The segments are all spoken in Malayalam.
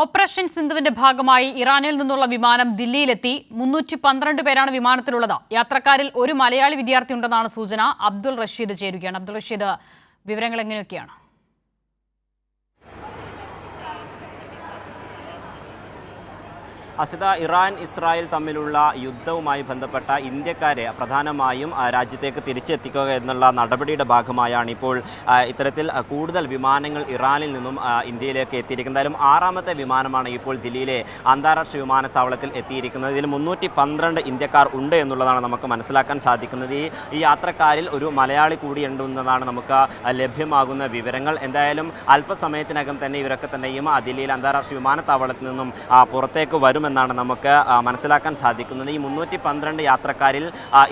ഓപ്പറേഷൻ സിന്ധുവിന്റെ ഭാഗമായി ഇറാനിൽ നിന്നുള്ള വിമാനം ദില്ലിയിലെത്തി. മുന്നൂറ്റി പന്ത്രണ്ട് പേരാണ് വിമാനത്തിലുള്ളത്. യാത്രക്കാരിൽ ഒരു മലയാളി വിദ്യാർത്ഥി ഉണ്ടെന്നാണ് സൂചന. അബ്ദുൾ റഷീദ് ചേരുകയാണ്. അബ്ദുൾ റഷീദ് വിവരങ്ങൾ എങ്ങനെയൊക്കെയാണ്? അസിത ഇറാൻ ഇസ്രായേൽ തമ്മിലുള്ള യുദ്ധവുമായി ബന്ധപ്പെട്ട ഇന്ത്യക്കാരെ പ്രധാനമായും രാജ്യത്തേക്ക് തിരിച്ചെത്തിക്കുക എന്നുള്ള നടപടിയുടെ ഭാഗമായാണ് ഇപ്പോൾ ഇത്തരത്തിൽ കൂടുതൽ വിമാനങ്ങൾ ഇറാനിൽ നിന്നും ഇന്ത്യയിലേക്ക് എത്തിയിരിക്കുന്നത്. എന്തായാലും ആറാമത്തെ വിമാനമാണ് ഇപ്പോൾ ദില്ലിയിലെ അന്താരാഷ്ട്ര വിമാനത്താവളത്തിൽ എത്തിയിരിക്കുന്നത്. ഇതിൽ മുന്നൂറ്റി പന്ത്രണ്ട് ഇന്ത്യക്കാർ ഉണ്ട് എന്നുള്ളതാണ് നമുക്ക് മനസ്സിലാക്കാൻ സാധിക്കുന്നത്. ഈ ഈ യാത്രക്കാരിൽ ഒരു മലയാളി കൂടി ഉണ്ടെന്നതാണ് നമുക്ക് ലഭ്യമാകുന്ന വിവരങ്ങൾ. എന്തായാലും അല്പസമയത്തിനകം തന്നെ ഇവരൊക്കെ തന്നെയും ദില്ലിയിലെ അന്താരാഷ്ട്ര വിമാനത്താവളത്തിൽ നിന്നും പുറത്തേക്ക് പുറത്തേക്ക് വരുമെന്നാണ് നമുക്ക് മനസ്സിലാക്കാൻ സാധിക്കുന്നത്. ഈ മുന്നൂറ്റി പന്ത്രണ്ട് യാത്രക്കാരിൽ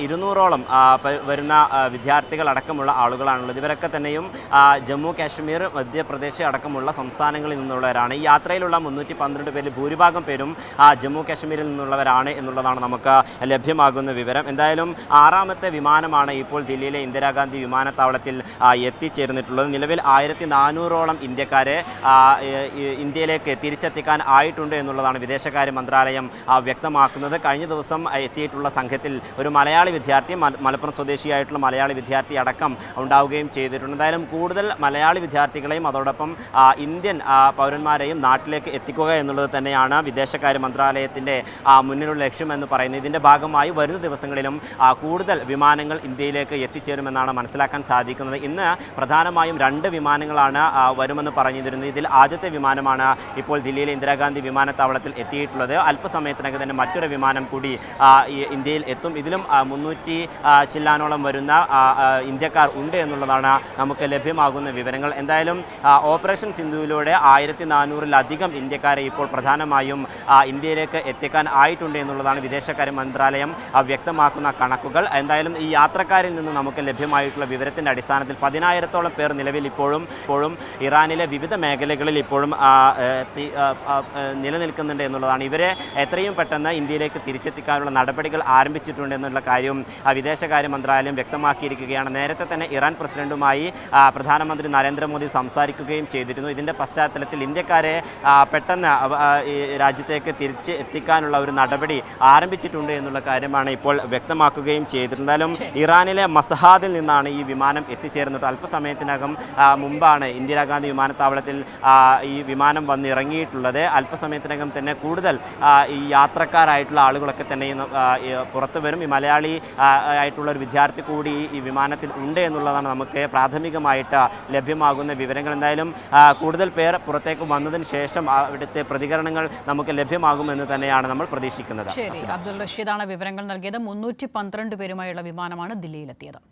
ഇരുന്നൂറോളം വരുന്ന വിദ്യാർത്ഥികൾ അടക്കമുള്ള ആളുകളാണുള്ളത്. ഇവരൊക്കെ തന്നെയും ജമ്മു കാശ്മീർ മധ്യപ്രദേശ് അടക്കമുള്ള സംസ്ഥാനങ്ങളിൽ നിന്നുള്ളവരാണ്. ഈ യാത്രയിലുള്ള മുന്നൂറ്റി പന്ത്രണ്ട് പേരിൽ ഭൂരിഭാഗം പേരും ജമ്മു കാശ്മീരിൽ നിന്നുള്ളവരാണ് എന്നുള്ളതാണ് നമുക്ക് ലഭ്യമാകുന്ന വിവരം. എന്തായാലും ആറാമത്തെ വിമാനമാണ് ഇപ്പോൾ ദില്ലിയിലെ ഇന്ദിരാഗാന്ധി വിമാനത്താവളത്തിൽ എത്തിച്ചേർന്നിട്ടുള്ളത്. നിലവിൽ ആയിരത്തി നാനൂറോളം ഇന്ത്യക്കാരെ ഇന്ത്യയിലേക്ക് തിരിച്ചെത്തിക്കാൻ ആയിട്ടുണ്ട് എന്നുള്ളതാണ് വിദേശകാര്യ മന്ത്രാലയം വ്യക്തമാക്കുന്നത്. കഴിഞ്ഞ ദിവസം എത്തിയിട്ടുള്ള സംഘത്തിൽ ഒരു മലയാളി വിദ്യാർത്ഥി മല- മലപ്പുറം സ്വദേശിയായിട്ടുള്ള മലയാളി വിദ്യാർത്ഥി അടക്കം ഉണ്ടാവുകയും ചെയ്തിട്ടുണ്ട്. എന്തായാലും കൂടുതൽ മലയാളി വിദ്യാർത്ഥികളെയും അതോടൊപ്പം ഇന്ത്യൻ പൗരന്മാരെയും നാട്ടിലേക്ക് എത്തിക്കുക എന്നുള്ളത് തന്നെയാണ് വിദേശകാര്യ മന്ത്രാലയത്തിന്റെ മുന്നിലുള്ള ലക്ഷ്യമെന്ന് പറയുന്നത്. ഇതിന്റെ ഭാഗമായി വരുന്ന ദിവസങ്ങളിലും കൂടുതൽ വിമാനങ്ങൾ ഇന്ത്യയിലേക്ക് എത്തിച്ചേരുമെന്നാണ് മനസ്സിലാക്കാൻ സാധിക്കുന്നത്. ഇന്ന് പ്രധാനമായും രണ്ട് വിമാനങ്ങളാണ് വരുമെന്ന് പറഞ്ഞിരുന്നത്. ഇതിൽ ആദ്യത്തെ വിമാനമാണ് ഇപ്പോൾ ദില്ലിയിലെ ഇന്ദിരാഗാന്ധി വിമാനത്താവളത്തിൽ എത്തിയിട്ടുള്ളത്. അല്പസമയത്തിനകം തന്നെ മറ്റൊരു വിമാനം കൂടി ഇന്ത്യയിൽ എത്തും. ഇതിലും മുന്നൂറ്റി ചില്ലാനോളം വരുന്ന ഇന്ത്യക്കാർ ഉണ്ട് എന്നുള്ളതാണ് നമുക്ക് ലഭ്യമാകുന്ന വിവരങ്ങൾ. എന്തായാലും ഓപ്പറേഷൻ സിന്ധുവിലൂടെ ആയിരത്തി നാനൂറിലധികം ഇന്ത്യക്കാരെ ഇപ്പോൾ പ്രധാനമായും ഇന്ത്യയിലേക്ക് എത്തിക്കാൻ ആയിട്ടുണ്ട് എന്നുള്ളതാണ് വിദേശകാര്യ മന്ത്രാലയം വ്യക്തമാക്കുന്ന കണക്കുകൾ. എന്തായാലും ഈ യാത്രക്കാരിൽ നിന്ന് നമുക്ക് ലഭ്യമായിട്ടുള്ള വിവരത്തിന്റെ അടിസ്ഥാനത്തിൽ പതിനായിരത്തോളം പേർ നിലവിൽ ഇപ്പോഴും ഇപ്പോഴും ഇറാനിലെ വിവിധ മേഖലകളിൽ ഇപ്പോഴും നിലനിൽക്കുന്നുണ്ട് എന്നുള്ളതാണ്. ഇവരെ എത്രയും പെട്ടെന്ന് ഇന്ത്യയിലേക്ക് തിരിച്ചെത്തിക്കാനുള്ള നടപടികൾ ആരംഭിച്ചിട്ടുണ്ട് എന്നുള്ള കാര്യവും വിദേശകാര്യ മന്ത്രാലയം വ്യക്തമാക്കിയിരിക്കുകയാണ്. നേരത്തെ തന്നെ ഇറാൻ പ്രസിഡന്റുമായി പ്രധാനമന്ത്രി നരേന്ദ്രമോദി സംസാരിക്കുകയും ചെയ്തിരുന്നു. ഇതിന്റെ പശ്ചാത്തലത്തിൽ ഇന്ത്യക്കാരെ പെട്ടെന്ന് രാജ്യത്തേക്ക് തിരിച്ച് എത്തിക്കാനുള്ള ഒരു നടപടി ആരംഭിച്ചിട്ടുണ്ട് എന്നുള്ള കാര്യമാണ് ഇപ്പോൾ വ്യക്തമാക്കുകയും ചെയ്തിരുന്നാലും ഇറാനിലെ മസഹാദിൽ നിന്നാണ് ഈ വിമാനം എത്തിച്ചേർന്നിട്ട് അല്പസമയത്തിനകം മുമ്പാണ് ഇന്ദിരാഗാന്ധി വിമാനത്താവളത്തിൽ ഈ വിമാനം വന്നിറങ്ങിയിട്ടുള്ളത്. അല്പസമയത്തിനകം തന്നെ കൂടുതൽ ഈ യാത്രക്കാരായിട്ടുള്ള ആളുകളൊക്കെ തന്നെ പുറത്തു വരും. ഈ മലയാളി ആയിട്ടുള്ള ഒരു വിദ്യാർത്ഥി കൂടി ഈ വിമാനത്തിൽ ഉണ്ട് എന്നുള്ളതാണ് നമുക്ക് പ്രാഥമികമായിട്ട് ലഭ്യമാകുന്ന വിവരങ്ങൾ. എന്തായാലും കൂടുതൽ പേർ പുറത്തേക്ക് വന്നതിന് ശേഷം അവിടുത്തെ പ്രതികരണങ്ങൾ നമുക്ക് ലഭ്യമാകുമെന്ന് തന്നെയാണ് നമ്മൾ പ്രതീക്ഷിക്കുന്നത്. അബ്ദുൾ റഷീദാണ് വിവരങ്ങൾ നൽകിയത്. മുന്നൂറ്റി പന്ത്രണ്ട് പേരുമായുള്ള വിമാനമാണ് ദില്ലിയിലെത്തിയത്.